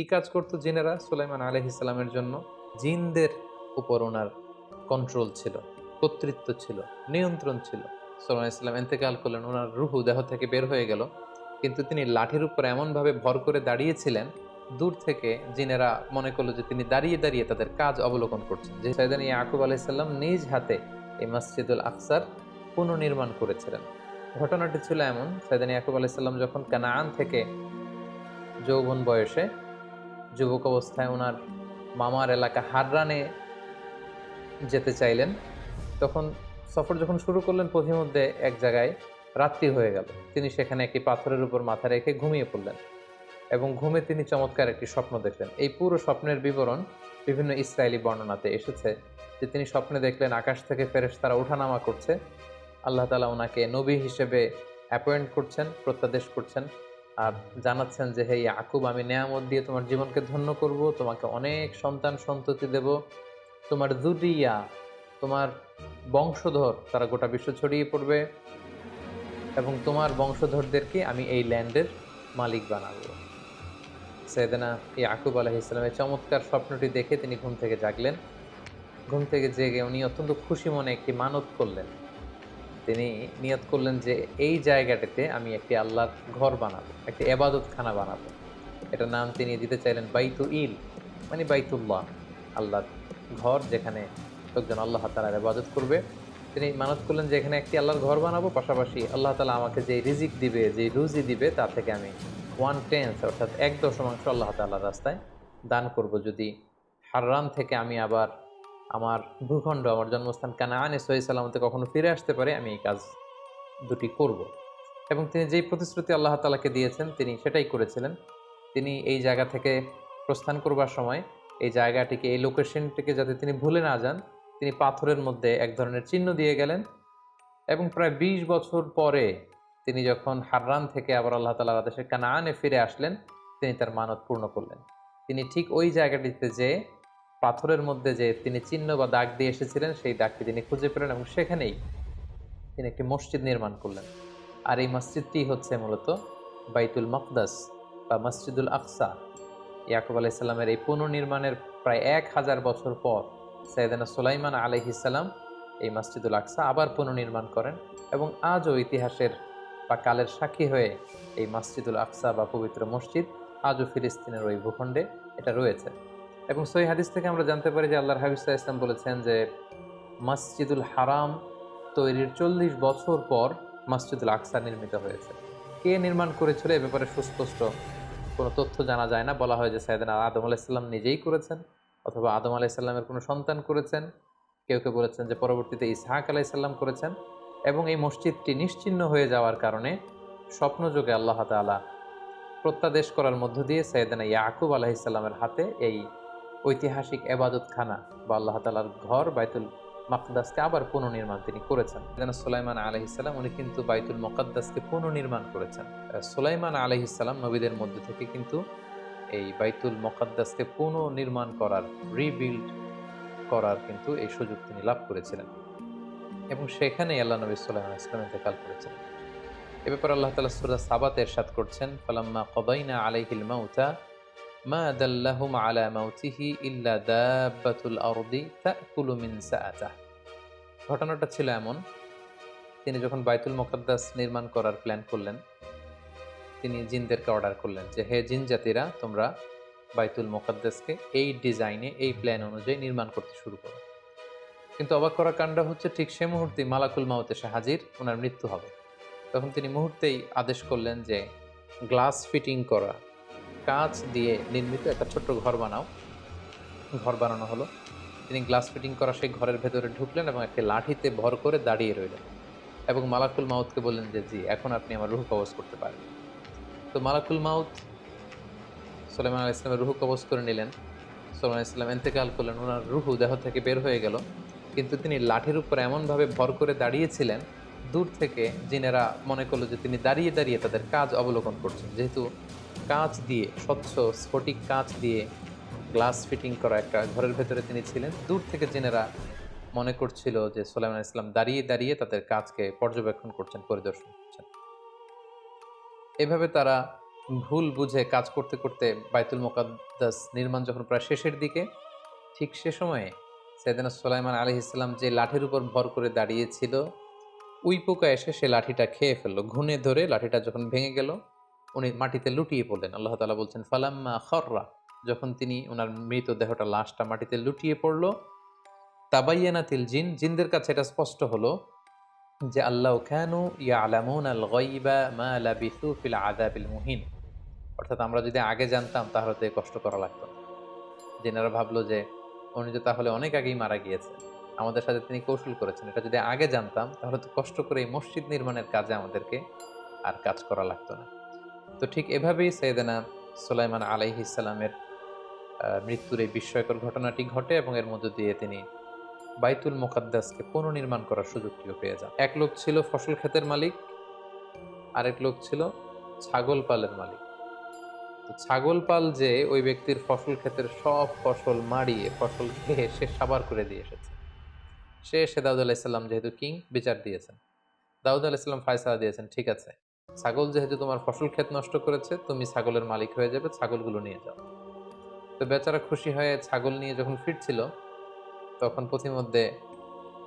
কি কাজ করতো জিনেরা? সুলাইমান আলহ ইসলামের জন্য জিনদের উপর ওনার কন্ট্রোল ছিল, কর্তৃত্ব ছিল, নিয়ন্ত্রণ ছিল। সুলাইমান ইসলাম এতেকাল করলেন, ওনার রুহু দেহ থেকে বের হয়ে গেল। কিন্তু তিনি লাঠির উপর এমনভাবে ভর করে দাঁড়িয়েছিলেন, দূর থেকে জিনেরা মনে করল যে তিনি দাঁড়িয়ে দাঁড়িয়ে তাদের কাজ অবলোকন করছেন। যে সাইদান ইয়াকুব আলাইসাল্লাম নিজ হাতে এই মসজিদুল আকসার পুনর্নির্মাণ করেছিলেন। ঘটনাটি ছিল এমন, সাইদান ইয়াকুব আলাইসাল্লাম যখন কানাআন থেকে যৌবন বয়সে যুবক অবস্থায় ওনার মামার এলাকা হাররানে যেতে চাইলেন। তখন সফর যখন শুরু করলেন পথিমধ্যে এক জায়গায় রাত্রি হয়ে গেল। তিনি সেখানে একটি পাথরের উপর মাথা রেখে ঘুমিয়ে পড়লেন এবং ঘুমে তিনি চমৎকার একটি স্বপ্ন দেখলেন। এই পুরো স্বপ্নের বিবরণ বিভিন্ন ইসরায়েলি বর্ণনাতে এসেছে যে তিনি স্বপ্নে দেখলেন, আকাশ থেকে ফেরেশ তারা ওঠানামা করছে। আল্লাহ তালা ওনাকে নবী হিসেবে অ্যাপয়েন্ট করছেন, প্রত্যাদেশ করছেন। জানাচ্ছেন যে হে আকুব আমি নেয়ামত দিয়ে তোমার জীবনকে ধন্য করব, তোমাকে অনেক সন্তান সন্ততি দেব। তোমার দুরিয়া তোমার বংশধর, তারা গোটা বিশ্ব ছড়িয়ে পড়বে এবং তোমার বংশধরদেরকে আমি এই ল্যান্ডের মালিক বানাবো। সৈয়দনা এই আকুব আলাহ ইসলামের চমৎকার স্বপ্নটি দেখে তিনি ঘুম থেকে জাগলেন। ঘুম থেকে জেগে উনি অত্যন্ত খুশি মনে একটি মানত করলেন। তিনি নিয়ত করলেন যে এই জায়গাটাতে আমি একটি আল্লাহর ঘর বানাবো, একটি এবাদতখানা বানাবো। এটার নাম তিনি দিতে চাইলেন বাইতু ইল মানে বাইতুল্লাহ, আল্লাহর ঘর যেখানে লোকজন আল্লাহ তালার এবাদত করবে। তিনি মানত করলেন যে এখানে একটি আল্লাহর ঘর বানাবো, পাশাপাশি আল্লাহ তালা আমাকে যে রিজিক দিবে যে রুজি দিবে, তা থেকে আমি ওয়ান টেন্স অর্থাৎ এক দশমাংশ আল্লাহ তাল্লাহ রাস্তায় দান করব। যদি হাররান থেকে আমি আবার আমার ভূখণ্ড, আমার জন্মস্থান কানাআনে সহি সালামতে কখনো ফিরে আসতে পারে, আমি এই কাজ দুটি করব। এবং তিনি যেই প্রতিশ্রুতি আল্লাহ তালাকে দিয়েছেন, তিনি সেটাই করেছিলেন। তিনি এই জায়গা থেকে প্রস্থান করবার সময় এই জায়গাটিকে, এই লোকেশনটিকে যাতে তিনি ভুলে না যান, তিনি পাথরের মধ্যে এক ধরনের চিহ্ন দিয়ে গেলেন। এবং প্রায় ২০ বছর পরে তিনি যখন হাররান থেকে আবার আল্লাহ তালার আদেশে কানাআনে ফিরে আসলেন, তিনি তার মানত পূর্ণ করলেন। তিনি ঠিক ওই জায়গাটিতে যে পাথরের মধ্যে যে তিনি চিহ্ন বা দাগ দিয়ে এসেছিলেন, সেই দাগটি তিনি খুঁজে পেলেন এবং সেখানেই তিনি একটি মসজিদ নির্মাণ করলেন। আর এই মসজিদটি হচ্ছে মূলত বাইতুল মকদাস বা মসজিদুল আকসা। ইয়াকুব আলাইসাল্লামের এই পুনর্নির্মাণের প্রায় এক হাজার বছর পর সৈয়দানা সুলাইমান আলহিসাল্লাম এই মসজিদুল আকসা আবার পুনর্নির্মাণ করেন এবং আজও ইতিহাসের বা কালের সাক্ষী হয়ে এই মসজিদুল আকসা বা পবিত্র মসজিদ আজও ফিলিস্তিনের ওই ভূখণ্ডে এটা রয়েছে। এবং সই হাদিস থেকে আমরা জানতে পারি যে আল্লাহর হাবিসা ইসলাম বলেছেন যে, মসজিদুল হারাম তৈরির চল্লিশ বছর পর মসজিদুল আকসা নির্মিত হয়েছে। কে নির্মাণ করেছিল? এ ব্যাপারে সুস্পষ্ট কোনো তথ্য জানা যায় না। বলা হয় যে সাইদানা আদম আলাইসাল্লাম নিজেই করেছেন অথবা আদম আলাইসাল্লামের কোনো সন্তান করেছেন। কেউ কেউ বলেছেন যে পরবর্তীতে ইসহাক আলাইসাল্লাম করেছেন এবং এই মসজিদটি নিশ্চিহ্ন হয়ে যাওয়ার কারণে স্বপ্নযোগে আল্লাহ তালা প্রত্যাদেশ করার মধ্য দিয়ে সৈয়দানা ইয়াকুব আলাহিসাল্লামের হাতে এই ঐতিহাসিক এবাদতখানা বা আল্লাহ তালার ঘর বাইতুল মকদ্দাসকে আবার পুনর্নির্মাণ তিনি করেছেন। যেন সুলাইমান আলহিসাল্লাম উনি কিন্তু বাইতুল মকদ্দাসকে পুনর্নির্মাণ করেছেন। সুলাইমান আলহিসাল্লাম নবীদের মধ্যে থেকে কিন্তু এই বাইতুল মকদ্দাসকে পুনর্নির্মাণ করার রিবিল্ড করার কিন্তু এই সুযোগ তিনি লাভ করেছিলেন। এবং সেখানেই আল্লাহ নবী সাল্লাম ইসলাম ইন্তেকাল করেছেন। এ ব্যাপারে আল্লাহ তালা সুরা সাবাত এরশাদ করছেন, ফালাম্মা কদাইনা আলাইহিল মাউতা মা দাল্লাহুম আলা মাউতিহি ইল্লা দাব্বাতুল আরদি তাকুলু মিন সাআতাহ। ঘটনাটা ছিল এমন, তিনি যখন বাইতুল মুকাদ্দাস নির্মাণ করার প্ল্যান করলেন, তিনি জিনদেরকে অর্ডার করলেন যে, হে জিন জাতিরা, তোমরা বাইতুল মুকাদ্দাসকে এই ডিজাইনে এই প্ল্যান অনুযায়ী নির্মাণ করতে শুরু করো। কিন্তু অবাক করা কাণ্ড হচ্ছে, ঠিক সে মুহূর্তে মালাকুল মাউত এসে হাজির ওনার মৃত্যু হবে। তখন তিনি মুহূর্তেই আদেশ করলেন যে, গ্লাস ফিটিং করা কাঁচ দিয়ে নির্মিত একটা ছোট্ট ঘর বানাও। ঘর বানানো হলো। তিনি গ্লাস ফিটিং করা সেই ঘরের ভেতরে ঢুকলেন এবং একটি লাঠিতে ভর করে দাঁড়িয়ে রইলেন এবং মালাকুল মাউতকে বললেন যে, জি, এখন আপনি আমার রুহ কবজ করতে পারেন। তো মালাকুল মাউত সোলেমান আল ইসলামের রুহ কবজ করে নিলেন। সোলেমান ইসলাম এন্তেকাল করলেন। ওনার রুহু দেহ থেকে বের হয়ে গেল। কিন্তু তিনি লাঠির উপর এমনভাবে ভর করে দাঁড়িয়েছিলেন, দূর থেকে জিনেরা মনে করল যে তিনি দাঁড়িয়ে দাঁড়িয়ে তাদের কাজ অবলোকন করছেন। যেহেতু কাঁচ দিয়ে, স্বচ্ছ স্ফটিক কাঁচ দিয়ে গ্লাস ফিটিং করা একটা ঘরের ভেতরে তিনি ছিলেন। দূর থেকে জেনেরা মনে করছিল যে সোলাইমান ইসলাম দাঁড়িয়ে দাঁড়িয়ে তাদের কাজকে পর্যবেক্ষণ করছেন, পরিদর্শন করছেন। এভাবে তারা ভুল বুঝে কাজ করতে করতে বাইতুল মোকাদ্দাস নির্মাণ যখন প্রায় শেষের দিকে, ঠিক সে সময়ে সৈয়দনা সুলাইমান আলী ইসলাম যে লাঠির উপর ভর করে দাঁড়িয়েছিল উই পোকা এসে সে লাঠিটা খেয়ে ফেলল। ঘুনে ধরে লাঠিটা যখন ভেঙে গেল উনি মাটিতে লুটিয়ে পড়লেন। আল্লাহ তালা বলছেন, ফালাম্মা খররা। যখন তিনি ওনার মৃতদেহটা লাশটা মাটিতে লুটিয়ে পড়ল তাবাইয়ানাতিল জিন। জিনদের কাছে এটা স্পষ্ট হলো যে, আল্লাহ কেন ইয়া আলামুন আল গইবা মা আলা লাবিসু ফিল আদাবিল মুহিন। অর্থাৎ আমরা যদি আগে জানতাম, তাহলে তো কষ্ট করা লাগতো। জেনারা ভাবলো যে, উনি তো তাহলে অনেক আগেই মারা গিয়েছে আমাদের সাথে তিনি কৌশল করেছেন। এটা যদি আগে জানতাম, তাহলে তো কষ্ট করে এই মসজিদ নির্মাণের কাজে আমাদেরকে আর কাজ করা লাগতো না। তো ঠিক এভাবেই সৈয়দানা সুলাইমান আলাইহি ইসলামের মৃত্যুর এই বিস্ময়কর ঘটনাটি ঘটে এবং এর মধ্য দিয়ে তিনি বাইতুল মোকাদ্দাসকে পুনর্নির্মাণ করার সুযোগটিও পেয়ে যান। এক লোক ছিল ফসল ক্ষেতের মালিক, আরেক লোক ছিল ছাগল পালের মালিক। ছাগল পাল যে ওই ব্যক্তির ফসল ক্ষেতের সব ফসল মাড়িয়ে, ফসল খেয়ে সে সাবার করে দিয়ে এসেছে। সে এসে দাউদ আলাইসাল্লাম যেহেতু কিং, বিচার দিয়েছেন। দাউদ আলাইসাল্লাম ফায়সালা দিয়েছেন, ঠিক আছে। ছাগল যেহেতু তোমার ফসল ক্ষেত নষ্ট করেছে, তুমি ছাগলের মালিক হয়ে যাবে, ছাগলগুলো নিয়ে যাও। তো বেচারা খুশি হয়ে ছাগল নিয়ে যখন ফিরছিল, তখন পথিমধ্যে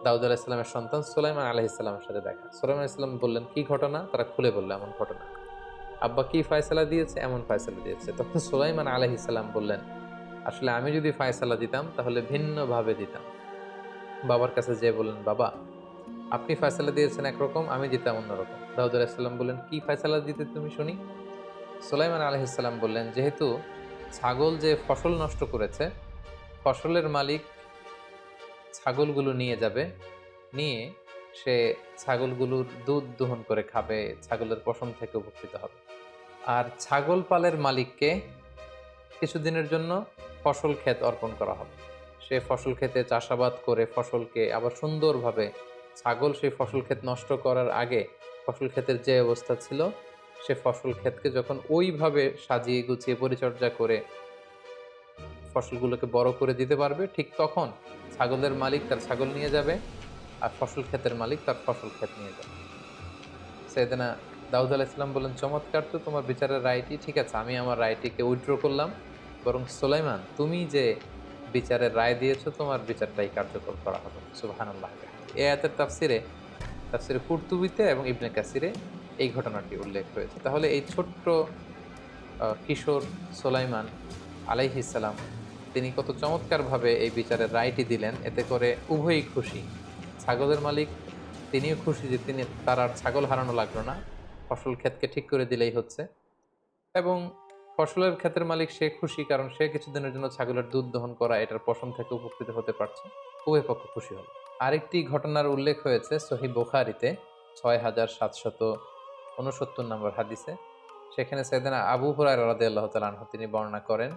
দাউদ আলাহিসাল্লামের সন্তান সোলাইমান সুলাইমান আলহিসাল্লামের সাথে দেখা। সুলাইমান ইসলাম বললেন, কি ঘটনা? তারা খুলে বলল, এমন ঘটনা। আব্বা, কি ফয়সালা দিয়েছে? এমন ফয়সালা দিয়েছে। তখন সুলাইমান আলহিসাল্লাম বললেন, আসলে আমি যদি ফয়সালা দিতাম, তাহলে ভিন্নভাবে দিতাম। বাবার কাছে যেয়ে বললেন, বাবা আপনি ফয়সালা দিয়েছেন একরকম, আমি দিতাম অন্যরকম। দাউদ আলাহিসাল্লাম বললেন, কি ফয়সালা দিতে তুমি শুনি? সুলাইমান আলহিসাল্লাম বললেন, যেহেতু ছাগল যে ফসল নষ্ট করেছে, ফসলের মালিক ছাগলগুলো নিয়ে যাবে, নিয়ে সে ছাগলগুলোর দুধ দহন করে খাবে, ছাগলের পশম থেকে উপকৃত হবে। আর ছাগল পালের মালিককে কিছুদিনের জন্য ফসল ক্ষেত অর্পণ করা হবে। সে ফসল ক্ষেতে চাষাবাদ করে ফসলকে আবার সুন্দরভাবে ছাগল সেই ফসল ক্ষেত নষ্ট করার আগে ফসল ক্ষেতের যে অবস্থা ছিল, সে ফসল ক্ষেতকে যখন ওইভাবে সাজিয়ে গুছিয়ে পরিচর্যা করে ফসলগুলোকে বড় করে দিতে পারবে, ঠিক তখন ছাগলের মালিক তার ছাগল নিয়ে যাবে আর ফসল ক্ষেতের মালিক তার ফসল ক্ষেত নিয়ে যাবে। সেদিনা দাউদ আলাহ ইসলাম বললেন চমৎকার তো তোমার বিচারের রায়টি, ঠিক আছে, আমি আমার রায়টিকে উইথড্র করলাম। বরং সোলাইমান, তুমি যে বিচারের রায় দিয়েছ, তোমার বিচারটাই কার্যকর করা হবে। সুবাহান এ আয়াতের তাফসিরে তাফসিরে কুর্তুবিতে এবং ইবনে কাসিরে এই ঘটনাটি উল্লেখ হয়েছে তাহলে এই ছোট্ট কিশোর সোলাইমান আলাইহিসাল্লাম তিনি কত চমৎকারভাবে এই বিচারের রায়টি দিলেন। এতে করে উভয়ই খুশি। ছাগলের মালিক, তিনিও খুশি যে তিনি, তার আর ছাগল হারানো লাগল না। ফসল ক্ষেতকে ঠিক করে দিলেই হচ্ছে। এবং ফসলের ক্ষেতের মালিক সে খুশি কারণ সে কিছুদিনের জন্য ছাগলের দুধ দহন করা এটার পশম থেকে উপকৃত হতে পারছে। উভয় পক্ষ খুশি হল। আরেকটি ঘটনার উল্লেখ হয়েছে সহি বোখারিতে, ছয় হাজার সাতশত উনসত্তর নম্বর হাদিসে। সেখানে সেদিন আবু রাদে আল্লাহ তালাহ তিনি বর্ণনা করেন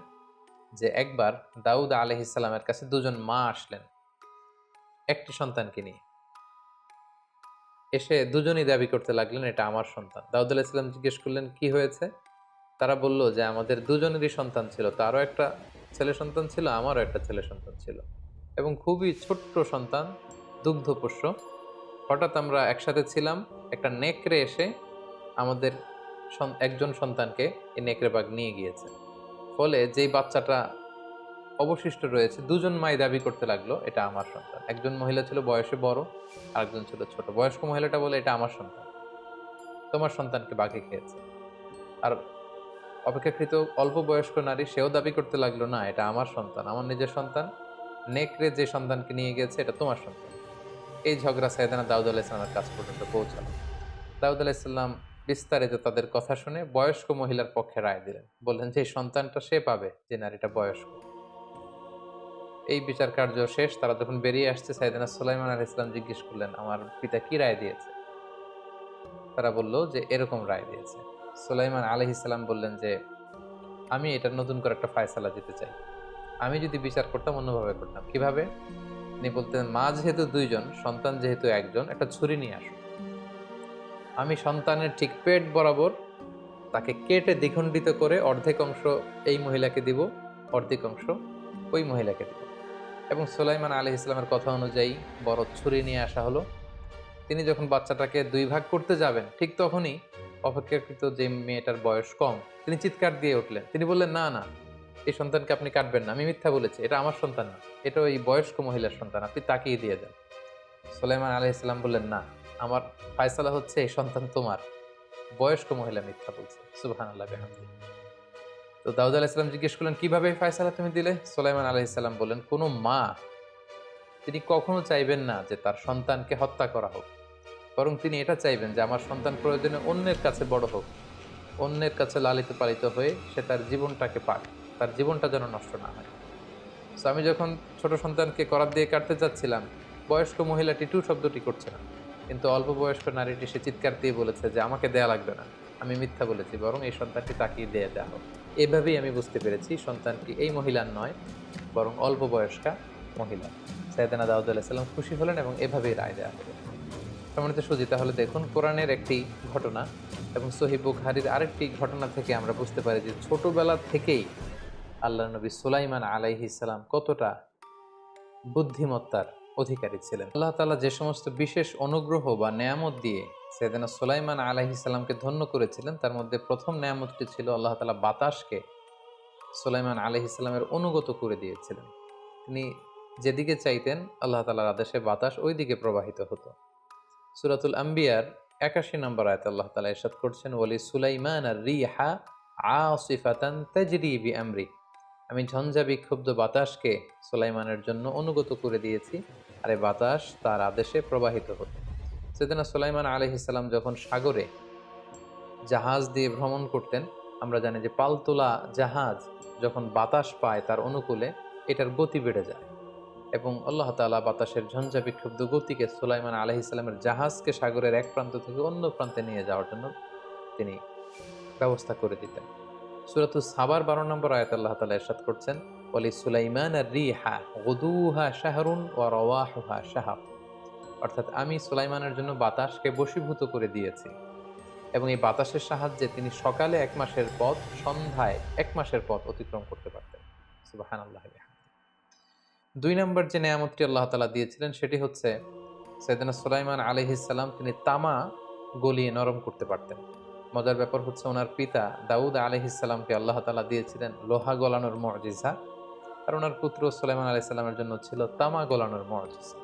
যে একবার দাউদ আলহিসাল্লামের কাছে দুজন মা আসলেন, একটি সন্তানকে নিয়ে। এসে দুজনই দাবি করতে লাগলেন, এটা আমার সন্তান। দাউদ আলাহিসাল্লাম জিজ্ঞেস করলেন, কি হয়েছে? তারা বলল যে, আমাদের দুজনেরই সন্তান ছিল, তারও একটা ছেলে সন্তান ছিল, আমারও একটা ছেলে সন্তান ছিল। এবং খুবই ছোট্ট সন্তান, দুগ্ধপোষ্য। হঠাৎ আমরা একসাথে ছিলাম, একটা নেকড়ে এসে আমাদের একজন সন্তানকে এই নেকড়ে বাঘ নিয়ে গিয়েছে। ফলে যেই বাচ্চাটা অবশিষ্ট রয়েছে, দুজন মাই দাবি করতে লাগল, এটা আমার সন্তান। একজন মহিলা ছিল বয়সে বড়, আরেকজন ছিল ছোট। বয়স্ক মহিলাটা বলে, এটা আমার সন্তান। তোমার সন্তানকে বাঘে খেয়েছে। আর অপেক্ষাকৃত অল্প বয়স্ক নারী সেও দাবি করতে লাগল, না, এটা আমার সন্তান, আমার নিজের সন্তান। নেকড়ে যে সন্তানকে নিয়ে গেছে, এটা তোমার সন্তান। এই ঝগড়া সাইদানা দাউদ আলাহ ইসলামের কাছ পর্যন্ত পৌঁছালো। দাউদ আলাহ ইসলাম বিস্তারিত তাদের কথা শুনে বয়স্ক মহিলার পক্ষে রায় দিলেন। বললেন যে সন্তানটা সে পাবে, যে নারীটা বয়স্ক। এই বিচার কার্য শেষ, তারা যখন বেরিয়ে আসছে, সাইদানা সুলাইমান আল ইসলাম জিজ্ঞেস করলেন, আমার পিতা কি রায় দিয়েছে? তারা বলল যে, এরকম রায় দিয়েছে। সুলাইমান আলহ ইসলাম বললেন যে, আমি এটার নতুন করে একটা ফায়সালা দিতে চাই। আমি যদি বিচার করতাম, অন্যভাবে করতাম। কীভাবে? তিনি বলতেন, মা যেহেতু দুইজন, সন্তান যেহেতু একজন, একটা ছুরি নিয়ে আসো। আমি সন্তানের ঠিক পেট বরাবর তাকে কেটে দ্বিখণ্ডিত করে অর্ধেক অংশ এই মহিলাকে দিব, অর্ধেক অংশ ওই মহিলাকে দিব। এবং সুলাইমান আলী ইসলামের কথা অনুযায়ী বড় ছুরি নিয়ে আসা হলো। তিনি যখন বাচ্চাটাকে দুই ভাগ করতে যাবেন, ঠিক তখনই অপেক্ষাকৃত যে মেয়েটার বয়স কম, তিনি চিৎকার দিয়ে উঠলেন। তিনি বললেন, না না এই সন্তানকে আপনি কাটবেন না। আমি মিথ্যা বলেছি, এটা আমার সন্তান না। এটা ওই বয়স্ক মহিলার সন্তান, আপনি তাকিয়ে দিয়ে দেন। সুলাইমান আলহ ইসলাম বললেন, না, আমার ফায়সালা হচ্ছে এই সন্তান তোমার। বয়স্ক মহিলা মিথ্যা বলছে সুবাহান আল্লাহ বেহামদি তো দাউদ আলাহ ইসলাম জিজ্ঞেস করলেন, কীভাবে এই ফায়সালা তুমি দিলে? সুলাইমান আলহ ইসলাম বললেন, কোনো মা, তিনি কখনো চাইবেন না যে তার সন্তানকে হত্যা করা হোক। বরং তিনি এটা চাইবেন যে আমার সন্তান প্রয়োজনে অন্যের কাছে বড় হোক। অন্যের কাছে লালিত পালিত হয়ে সে তার জীবনটাকে পাক তার জীবনটা যেন নষ্ট না হয়। সো আমি যখন ছোট সন্তানকে করার দিয়ে কাটতে চাচ্ছিলাম, বয়স্ক মহিলাটি টু শব্দটি করছে না কিন্তু অল্প বয়স্ক নারীটি সে চিৎকার দিয়ে বলেছে যে, আমাকে দেয়া লাগবে না। আমি মিথ্যা বলেছি, বরং এই সন্তানটি তাকিয়ে দিয়ে দেওয়া হোক। এভাবেই আমি বুঝতে পেরেছি সন্তানটি এই মহিলার নয়, বরং অল্প বয়স্কা মহিলা। সাইদানা দাউদ খুশি হলেন এবং এভাবেই রায় দেওয়া হলো। সম্মানিত সুজি তাহলে দেখুন কোরআনের একটি ঘটনা এবং সহি বুখারির আরেকটি ঘটনা থেকে আমরা বুঝতে পারি যে, ছোটোবেলা থেকেই আল্লাহ নবী সুলাইমান আলাইহিসাল্লাম কতটা বুদ্ধিমত্তার অধিকারী ছিলেন। আল্লাহ তালা যে সমস্ত বিশেষ অনুগ্রহ বা নেয়ামত দিয়ে সেদিনা সুলাইমান আলাইহিসাল্লামকে ধন্য করেছিলেন, তার মধ্যে প্রথম নেয়ামতটি ছিল আল্লাহ তালা বাতাসকে সুলাইমান আলাইহিসাল্লামের অনুগত করে দিয়েছিলেন। তিনি যেদিকে চাইতেন আল্লাহ তালার আদেশে বাতাস ওই দিকে প্রবাহিত হতো। সুরাতুল আম্বিয়ার একাশি নম্বর আয়ত আল্লাহ তালা ইরশাদ করছেন ওলি সুলাইমান আর রিহা আসিফাতান তাজরি বি আমরি আমি ঝঞ্ঝা বিক্ষুব্ধ বাতাসকে সোলাইমানের জন্য অনুগত করে দিয়েছি। আর এই বাতাস তার আদেশে প্রবাহিত হতো। সেদিনা সুলাইমান আলহিসাল্লাম যখন সাগরে জাহাজ দিয়ে ভ্রমণ করতেন, আমরা জানি যে পালতোলা জাহাজ যখন বাতাস পায় তার অনুকূলে এটার গতি বেড়ে যায় এবং আল্লাহ তালা বাতাসের ঝঞ্ঝা বিক্ষুব্ধ গতিকে সুলাইমান আলহ ইসলামের জাহাজকে সাগরের এক প্রান্ত থেকে অন্য প্রান্তে নিয়ে যাওয়ার জন্য তিনি ব্যবস্থা করে দিতেন। সুরাতু সাবার বারো নম্বর আয়াত আল্লাহ তালা এরশাদ করছেন বলি সুলাইমান আর রিহা গদুহা শাহরুন ও রওয়াহুহা শাহাব অর্থাৎ আমি সুলাইমানের জন্য বাতাসকে বশীভূত করে দিয়েছি। এবং এই বাতাসের সাহায্যে তিনি সকালে এক মাসের পথ, সন্ধ্যায় এক মাসের পথ অতিক্রম করতে পারতেন। সুবাহান আল্লাহ দুই নম্বর যে নেয়ামতটি আল্লাহ তালা দিয়েছিলেন, সেটি হচ্ছে সৈয়দনা সুলাইমান আলহিসাল্লাম তিনি তামা গলিয়ে নরম করতে পারতেন। মজার ব্যাপার হচ্ছে ওনার পিতা দাউদ আলহিসাল্লামকে আল্লাহ তালা দিয়েছিলেন লোহা গলানোর মজিজা আর ওনার পুত্র সুলাইমান আলাইসাল্লামের জন্য ছিল তামা গলানোর মজিজা।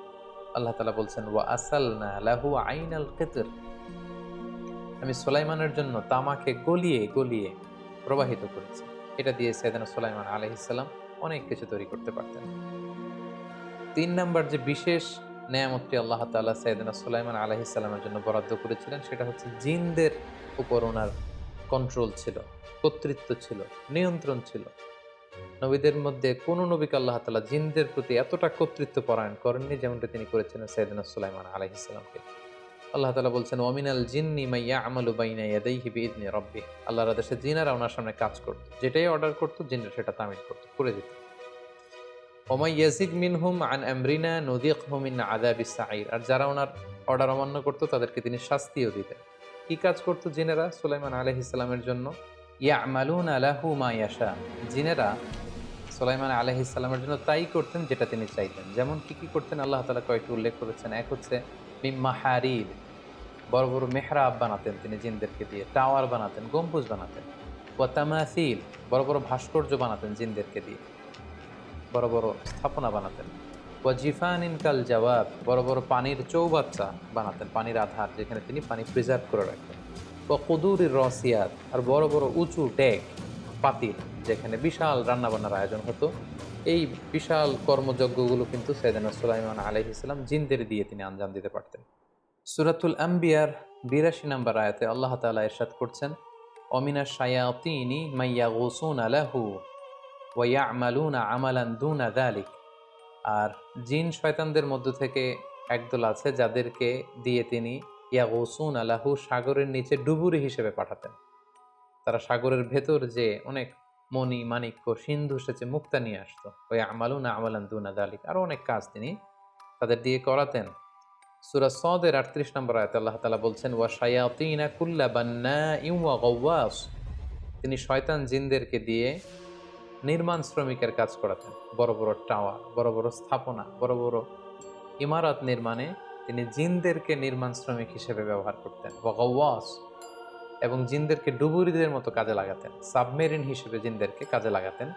আল্লাহ তালা বলছেন, ওয়া আসাল না লাহু আইন আল কেতর। আমি সুলাইমানের জন্য তামাকে গলিয়ে গলিয়ে প্রবাহিত করেছি। এটা দিয়ে সৈয়দনা সুলাইমান আলহিসাল্লাম অনেক কিছু তৈরি করতে পারতেন। তিন নাম্বার যে বিশেষ নেয়ামতটি আল্লাহ তাল্লাহ সৈয়দনা সুলাইমান আলহিসাল্লামের জন্য বরাদ্দ করেছিলেন, সেটা হচ্ছে জিনদের উপর ওনার কন্ট্রোল ছিল, কর্তৃত্ব ছিল, নিয়ন্ত্রণ ছিল। নবীদের মধ্যে কোন নবীকে আল্লাহ তালা জিনদের প্রতি এতটা কর্তৃত্ব পরায়ণ করেননি যেমনটা তিনি করেছিলেন সৈয়দনা সুলাইমান আলহিসাল্লামকে আল্লাহ তালা বলছেন ওমিনাল জিন্নি মাইয়া আমালু বাইনা ইয়াদাইহি বিইদনি রব্বি। আল্লাহর আদেশে জিনারা ওনার সামনে কাজ করতো, যেটাই অর্ডার করতো, জিনরা সেটা তামিল করতো, করে দিত। ওমাই ইয়াজিদ মিনহুম আন আমরিনা নদিয়াকহু মিন আযাবিস সাঈর। আর যারা ওনার অর্ডার অমান্য করতো, তাদেরকে তিনি শাস্তিও দিতেন। কি কাজ করতো জিনেরা সুলাইমান আলাইহিস সালামের জন্য? ইয়ামালুন আলাহু মা ইয়াশা। জিনেরা সুলাইমান আলাইহিস সালামের জন্য তাই করতেন যেটা তিনি চাইতেন। যেমন কি কি করতেন? আল্লাহ তালা কয়েকটি উল্লেখ করেছেন। এক হচ্ছে মিম্মা হারির বড় বড় মেহরাব বানাতেন তিনি জিনদেরকে দিয়ে। টাওয়ার বানাতেন, গম্বুজ বানাতেন। ওয়াতামাসিল বড় বড় ভাস্কর্য বানাতেন জিনদেরকে দিয়ে। বড় বড় স্থাপনা বানাতেন। ওয়াজিফান ইনকাল জবাব বড় বড় পানির চৌবাচ্চা বানাতেন, পানির আধার যেখানে তিনি পানি প্রিজার্ভ করে রাখতেন। ও কদুরির রসিয়াত, আর বড় বড় উঁচু ডেক, পাতিল, যেখানে বিশাল রান্নাবান্নার আয়োজন হতো। এই বিশাল কর্মযজ্ঞগুলো কিন্তু সৈয়দানা সুলাইমান আলহ ইসলাম জিনদের দিয়ে তিনি আঞ্জাম দিতে পারতেন। সুরাতুল আম্বিয়ার বিরাশি নম্বর আয়াতে আল্লাহ তালা ইরশাদ করছেন, অমিনা শায়াতিনি মাইয়া গোসুন আলাহু ওয়াইয়ামালুনা আমালান দুনা দালিক আর জিন শয়তানদের মধ্য থেকে একদল আছে যাদেরকে দিয়ে তিনি ইয়া গোসুন আলাহু সাগরের নিচে ডুবুরি হিসেবে পাঠাতেন। তারা সাগরের ভেতর যে অনেক মণি মাণিক্য সিন্ধু সেচে মুক্তা নিয়ে আসতো। ওই আমালুনা আমালান দুনা দালিক আরও অনেক কাজ তিনি তাদের দিয়ে করাতেন। সুরা সদের আটত্রিশ নম্বর আয়তে আল্লাহ তালা বলছেন, ওয়া শায়াতিনা কুল্লা বান্না ইউয়া গওয়াস। তিনি শয়তান জিনদেরকে দিয়ে নির্মাণ শ্রমিকের কাজ করাতেন। বড় বড় টাওয়ার, বড় বড় স্থাপনা, বড় বড় ইমারত নির্মাণে তিনি জিনদেরকে নির্মাণ শ্রমিক হিসেবে ব্যবহার করতেন। ওয়াস এবং জিনদেরকে ডুবুরিদের মতো কাজে লাগাতেন। সাবমেরিন হিসেবে জিনদেরকে কাজে লাগাতেন।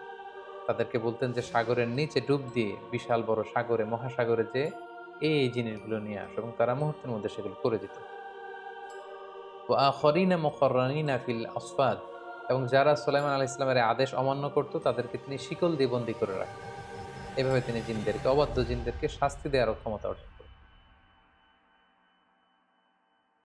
তাদেরকে বলতেন যে, সাগরের নিচে ডুব দিয়ে বিশাল বড় সাগরে, মহাসাগরে যে এই জিনিসগুলো নিয়ে আসো। এবং তারা মুহূর্তের মধ্যে সেগুলো করে দিত। খরিনা মকরানিনা ফিল আসফাদ এবং যারা সোলাইমান আলাহ ইসলামের আদেশ অমান্য করত, তাদেরকে তিনি শিকল দিয়ে বন্দি করে রাখতেন। এভাবে তিনি জিনদেরকে, অবাধ্য জিনদেরকে শাস্তি দেওয়ারও ক্ষমতা অর্জন